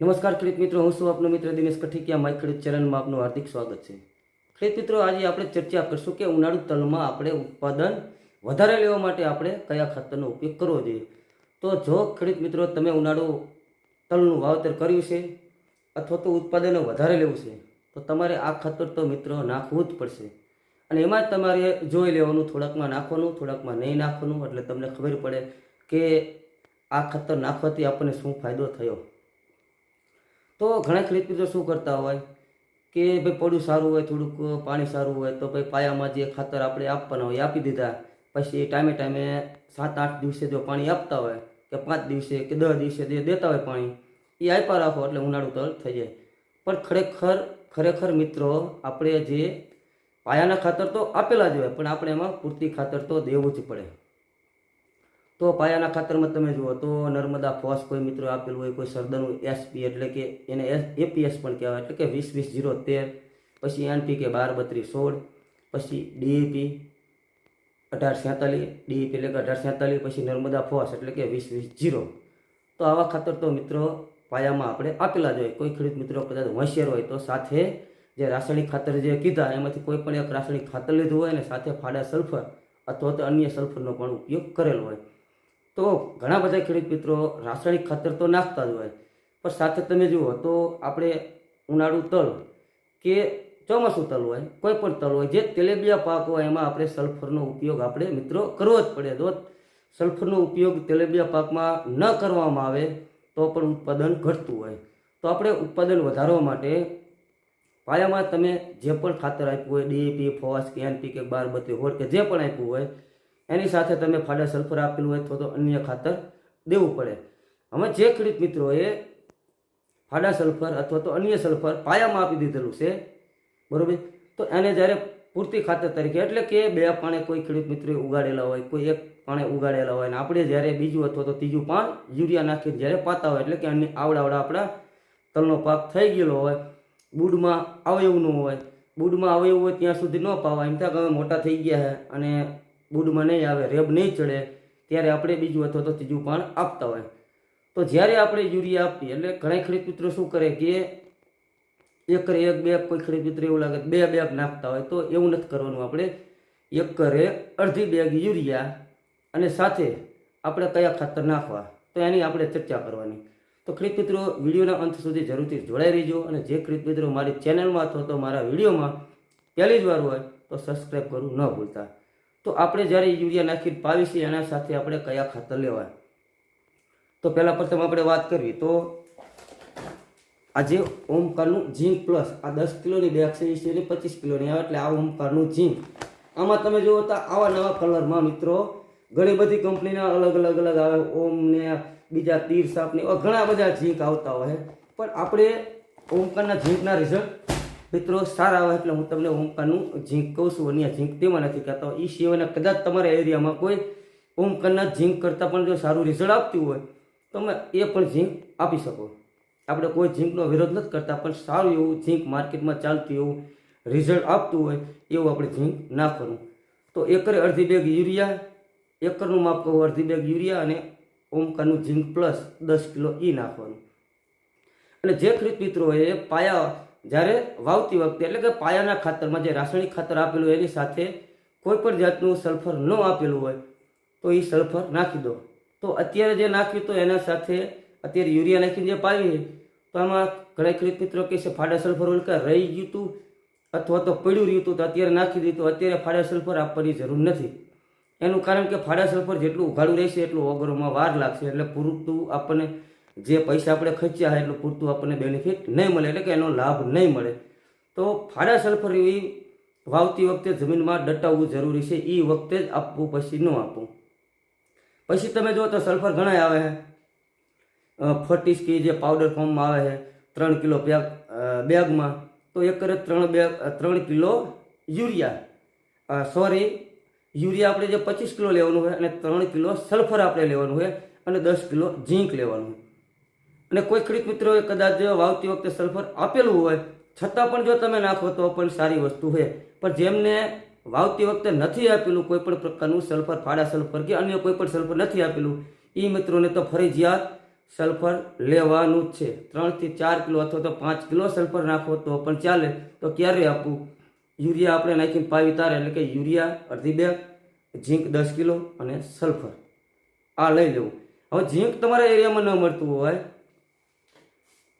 નમસ્કાર ખેડૂત મિત્રો, હું છું આપનો મિત્ર દિનેશ કઠિકિયા. માય ખેડૂત ચેનલમાં આપનું હાર્દિક સ્વાગત છે. ખેડૂત મિત્રો, આજે આપણે ચર્ચા કરશું કે ઉનાળુ તલમાં આપણે ઉત્પાદન વધારે લેવા માટે આપણે કયા ખાતરનો ઉપયોગ કરવો જોઈએ. તો જો ખેડૂત મિત્રો, તમે ઉનાળુ તલનું વાવેતર કર્યું છે અથવા તો ઉત્પાદન વધારે લેવું છે, તો તમારે આ ખાતર તો મિત્રો નાખવું જ પડશે. અને એમાં તમારે જોઈ લેવાનું, થોડાકમાં નાખવાનું, થોડાકમાં નહીં નાખવાનું. એટલે તમને ખબર પડે કે આ ખાતર નાખવાથી આપણને શું ફાયદો થયો. તો ઘણા ખેડૂત મિત્રો શું કરતા હોય કે ભાઈ પડું સારું હોય, થોડુંક પાણી સારું હોય, તો ભાઈ પાયામાં જે ખાતર આપણે આપવાના હોય આપી દીધા. પછી ટાઈમે ટાઈમે સાત આઠ દિવસે જો પાણી આપતા હોય કે પાંચ દિવસે કે દસ દિવસે જે દેતા હોય પાણી, એ આપ્યા રાખો એટલે ઉનાળું તલ થઈ જાય. પણ ખરેખર ખરેખર મિત્રો, આપણે જે પાયાના ખાતર તો આપેલા જ હોય, પણ આપણે એમાં પૂરતી ખાતર તો દેવું જ પડે. તો પાયાના ખાતરમાં તમે જુઓ તો નર્મદા ફોસ કોઈ મિત્રો આપેલું હોય, કોઈ સરદરનું એસપી એટલે કે એને એપીએસ પણ કહેવાય, એટલે કે વીસ વીસ જીરો તેર, પછી એનપી કે બાર બત્રીસ સોળ, પછી ડીઈપી અઢાર સેતાલીસ ડીએપી એટલે કે અઢાર સેતાલીસ પછી નર્મદા ફોસ એટલે કે વીસ વીસ જીરો. તો આવા ખાતર તો મિત્રો પાયામાં આપણે આપેલા જ હોય. કોઈ ખેડૂત મિત્રો કદાચ હોશિયાર હોય તો સાથે જે રાસાયણિક ખાતર જે કીધા, એમાંથી કોઈ પણ એક રાસાયણિક ખાતર લીધું હોય ને સાથે ફાડા સલ્ફર અથવા તો અન્ય સલ્ફરનો પણ ઉપયોગ કરેલો હોય. તો ઘણા બધા ખેડૂત મિત્રો રાસાયણિક ખાતર તો નાખતા જ હોય. પણ સાથે તમે જુઓ તો આપણે ઉનાળુ તલ કે ચોમાસું તલ હોય, કોઈ પણ તલ હોય, જે તેલેબિયા પાક હોય, એમાં આપણે સલ્ફરનો ઉપયોગ આપણે મિત્રો કરવો જ પડે. જો સલ્ફરનો ઉપયોગ તેલેબિયા પાકમાં ન કરવામાં આવે, તો પણ ઉત્પાદન ઘટતું હોય. તો આપણે ઉત્પાદન વધારવા માટે પાયામાં તમે જે પણ ખાતર આપ્યું હોય ડીએપી ફોસ કે એનપી કે બાર બત્રી હોળ કે જે પણ આપ્યું હોય એની સાથે તમે ફાડા સલ્ફર આપેલું હોય અથવા તો અન્ય ખાતર દેવું પડે. હવે જે ખેડૂત મિત્રોએ ફાડા સલ્ફર અથવા તો અન્ય સલ્ફર પાયામાં આપી દીધેલું છે, બરોબર? તો એને જ્યારે પૂરતી ખાતર તરીકે, એટલે કે બે પાણે કોઈ ખેડૂત મિત્રોએ ઉગાડેલા હોય, કોઈ એક પાણે ઉગાડેલા હોય અને આપણે જ્યારે બીજું અથવા તો ત્રીજું પાણ યુરિયા નાખીને જ્યારે પાતા હોય, એટલે કે અન્ય આવડાવડા આપણા તલનો પાક થઈ ગયેલો હોય, બુડમાં અવયવનું હોય, બુડમાં અવયવ હોય ત્યાં સુધી ન પાવા એમ થાય કે મોટા થઈ ગયા છે અને બુડમાં નહીં આવે, રેબ નહીં ચડે, ત્યારે આપણે બીજું અથવા તો ત્રીજું પાણ આપતા હોય. તો જ્યારે આપણે યુરિયા આપીએ, એટલે ઘણા ખેડૂત મિત્રો શું કરે કે એકરે એક બે કોઈ ખેડૂત એવું લાગે બે બેગ નાખતા હોય, તો એવું નથી કરવાનું આપણે. એકરે અડધી બેગ યુરિયા અને સાથે આપણે કયા ખાતર નાખવા, તો એની આપણે ચર્ચા કરવાની. તો ખેડૂત વિડીયોના અંત સુધી જરૂરથી જોડાઈ રહીજો અને જે ખેડૂત મિત્રો મારી ચેનલમાં અથવા તો મારા વિડીયોમાં પહેલી જ વાર હોય, તો સબસ્ક્રાઈબ કરવું ન ભૂલતા. તો આપણે જ્યારે યુરિયા નાખીને પાવીશું, એના સાથે આપણે કયા ખાતર લેવાય? તો પહેલાં પ્રથમ આપણે વાત કરવી, તો આજે ઓમકારનું ઝીંક પ્લસ, આ દસ કિલોની બેગ છે એ છે પચીસ કિલોની આવે એટલે આ ઓમકારનું ઝીંક. આમાં તમે જુઓ તો આવા નવા કલરમાં મિત્રો, ઘણી બધી કંપનીના અલગ અલગ અલગ આવે, ઓમ ને બીજા તીર સાપ ને એવા ઘણા બધા ઝીંક આવતા હોય પણ આપણે ઓમકારના ઝીંકના રિઝલ્ટ મિત્રો, સારા આવે એટલે હું તમને ઓમકારનું ઝીંક કહું છું, અન્ય ઝીંક તેમાં નથી કહેતો. એ સિવાયના કદાચ તમારા એરિયામાં કોઈ ઓમકારના ઝીંક કરતાં પણ જો સારું રિઝલ્ટ આપતું હોય, તમે એ પણ ઝીંક આપી શકો. આપણે કોઈ ઝીંકનો વિરોધ નથી કરતા, પણ સારું એવું ઝીંક માર્કેટમાં ચાલતું એવું રિઝલ્ટ આપતું હોય, એવું આપણે ઝીંક નાખવાનું તો એકરે અડધી બેગ યુરિયા, એકરનું માપ કહું, અડધી બેગ યુરિયા અને ઓમકારનું ઝીંક પ્લસ દસ કિલો એ નાખવાનું. અને જે ખેડૂત મિત્રોએ પાયા જ્યારે વાવતી વખતે, એટલે કે પાયાના ખાતરમાં, જે રાસાયણિક ખાતર આપેલું એની સાથે કોઈ પણ જાતનું સલ્ફર ન આપેલું હોય, તો એ સલ્ફર નાખી દો. તો અત્યારે જે નાખ્યું, તો એના સાથે અત્યારે યુરિયા નાખીને જે પાવી તો આમાં ઘણા ખેડૂત મિત્રો કહે છે, ફાડા સલ્ફર ઓલ રહી ગયું હતું અથવા તો પડ્યું રહ્યું હતું તો અત્યારે નાખી દીધું અત્યારે ફાડા સલ્ફર આપવાની જરૂર નથી. એનું કારણ કે ફાડા સલ્ફર જેટલું ઉઘાડું રહેશે, એટલું ઓગરોમાં વાર લાગશે, એટલે પૂરતું આપણને જે પૈસા આપણે ખર્ચ્યા હોય એટલું પૂરતું આપણને બેનિફિટ નહીં મળે, એટલે કે એનો લાભ નહીં મળે. તો ફાડા સલ્ફર એવી વાવતી વખતે જમીનમાં દટાવવું જરૂરી છે એ વખતે જ આપવું, પછી ન આપવું. પછી તમે જુઓ તો સલ્ફર ઘણા આવે છે. ફોર્ટીસ કે જે પાવડર ફોર્મમાં આવે છે, ત્રણ કિલો બેગ બેગમાં, તો એકરે ત્રણ બેગ ત્રણ કિલો યુરિયા. સોરી યુરિયા આપણે જે પચીસ કિલો લેવાનું હોય અને ત્રણ કિલો સલ્ફર આપણે લેવાનું હોય અને દસ કિલો ઝીંક લેવાનું અને કોઈ ખેડૂત મિત્રોએ કદાચ વાવતી વખતે સલ્ફર આપેલું હોય, છતાં પણ જો તમે નાખો તો પણ સારી વસ્તુ હોય પણ જેમને વાવતી વખતે નથી આપેલું કોઈ પણ પ્રકારનું સલ્ફર ફાડા સલ્ફર કે અન્ય કોઈ પણ સલ્ફર નથી આપેલું એ મિત્રોને તો ફરજિયાત સલ્ફર લેવાનું જ છે. ત્રણથી ચાર કિલો અથવા તો પાંચ કિલો સલ્ફર નાખો તો પણ ચાલે. તો ક્યારે આપવું? યુરિયા આપણે નાખીને પાવી તારે, એટલે કે યુરિયા, અડધી બેગ ઝીંક દસ કિલો અને સલ્ફર આ લઈ લેવું. હવે ઝીંક તમારા એરિયામાં ન મળતું હોય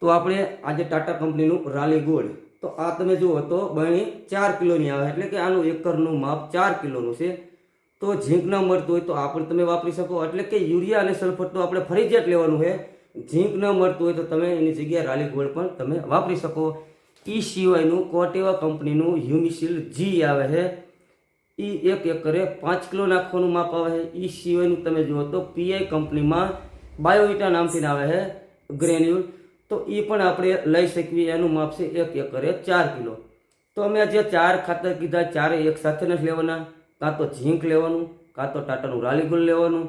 તો આપણે આજે ટાટા કંપનીનું રાલી ગોળ. તો આ તમે જુઓ તો બહેણી ચાર કિલોની આવે, એટલે કે આનું એકરનું માપ ચાર કિલોનું છે. તો ઝીંક ન મળતું હોય તો આ પણ તમે વાપરી શકો, એટલે કે યુરિયા અને સલ્ફર તો આપણે ફરજિયાત લેવાનું છે. ઝીંક ન મળતું હોય તો તમે એની જગ્યાએ રાલી ગોળ પણ તમે વાપરી શકો. એ સિવાયનું કોટેવા કંપનીનું હ્યુમિસિલ જી આવે છે. એ એક એકરે પાંચ કિલો નાખવાનું માપ આવે છે. એ સિવાયનું તમે જુઓ તો પીઆઈ કંપનીમાં બાયોવિટા નામથી આવે છે. ગ્રેન્યુલ તો એ પણ આપણે લઈ શકીએ, એનું માપ છે એક એકરે ચાર કિલો. તો અમે જે ચાર ખાતર કીધા, ચારે એક સાથે નથી લેવાના. કાં તો ઝીંક લેવાનું, કાં તો ટાટાનું રાલીગુલ લેવાનું,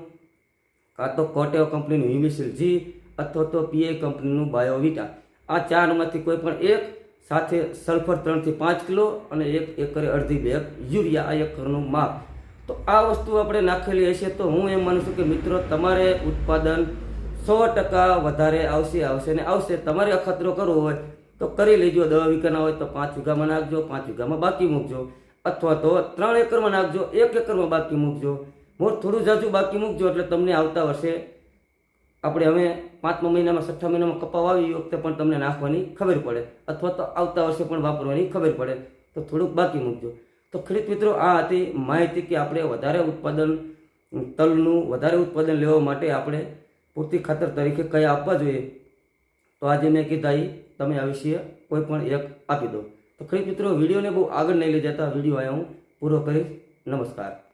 કાં તો કોટેવ કંપનીનું હિમિસિલ જી અથવા તો પીએ કંપનીનું બાયોવિટા. આ ચારમાંથી કોઈ પણ એક સાથે સલ્ફર ત્રણથી પાંચ કિલો અને એક એકરે અડધી બેગ યુરિયા, આ એકરનું માપ. તો આ વસ્તુ આપણે નાખેલી હશે તો હું એમ માનું છું કે મિત્રો, તમારે ઉત્પાદન સો ટકા વધારે આવશે આવશે ને આવશે. તમારે અખતરો કરવો હોય તો કરી લેજો. દસ વીઘાના હોય તો પાંચ વીઘામાં નાખજો, પાંચ વીઘામાં બાકી મૂકજો. અથવા તો ત્રણ એકરમાં નાખજો, એક એકરમાં બાકી મૂકજો. મોર થોડું જાજુ બાકી મૂકજો એટલે તમને આવતા વર્ષે આપણે હવે પાંચમા મહિનામાં, છઠ્ઠા મહિનામાં કપા આવી વખતે પણ તમને નાખવાની ખબર પડે. અથવા તો આવતા વર્ષે પણ વાપરવાની ખબર પડે. તો થોડુંક બાકી મૂકજો. તો ખેડૂત મિત્રો, આ હતી માહિતી કે આપણે વધારે ઉત્પાદન, તલનું વધારે ઉત્પાદન લેવા માટે આપણે પૂરતી ખાતર તરીકે કયા આપવા જોઈએ? તો આજે મેં કીધા એ તમે આ વિશે કોઈ પણ એક આપી દો. તો ખરી મિત્રો, વિડીયોને બહુ આગળ નહીં લઈ જતા, વીડિયો અહીંયા હું. પૂરો કરીશ. નમસ્કાર.